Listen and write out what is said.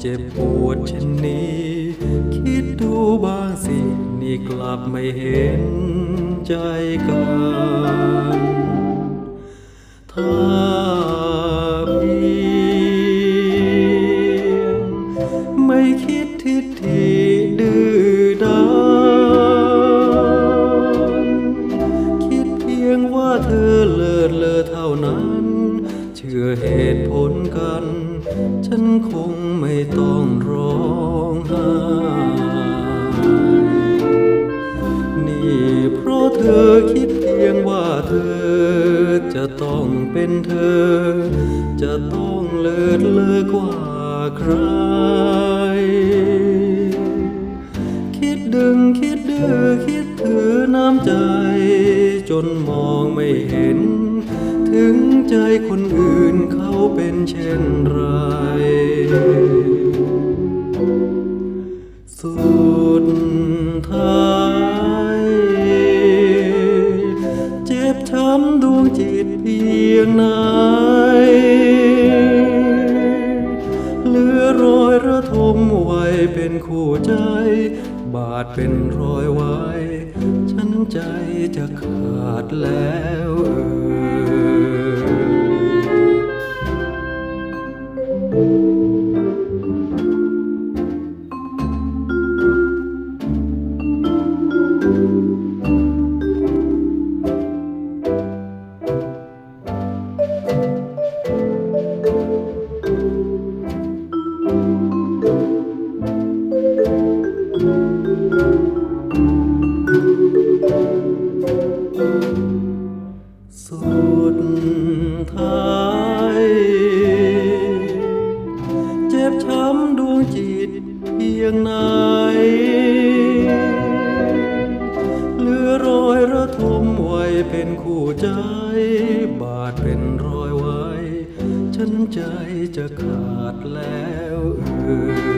เจ็บปวดเช่นนี้ คิดดูบ้างสิ นี่กลับไม่เห็นใจกันถ้าเพียงไม่คิดทิฏฐิดื้อด้านคิดเพียงว่าเธอเลิศเลอเท่านั้น เชื่อเหตุผลกัน ฉันคงไม่ต้องร้องไห้นี่เพราะเธอคิดเพียงว่าเธอ จะต้องเป็นเธอ จะต้องเลิศเลอกว่าใคร คิดดึงคิดดื้อคิดถือน้ำใจ จนมองไม่เห็น ถึงใจคนอื่นเขาเป็นเช่นไร สุดท้ายเจ็บช้ำดวงจิตเพียงไหนเหลือรอยระทมไว้เป็นคู่ใจ บาดเป็นรอยไว้ ฉันใจจะขาดแล้ว เป็นคู่ใจบาดเป็นรอยไว้ ฉันใจจะขาดแล้วเออ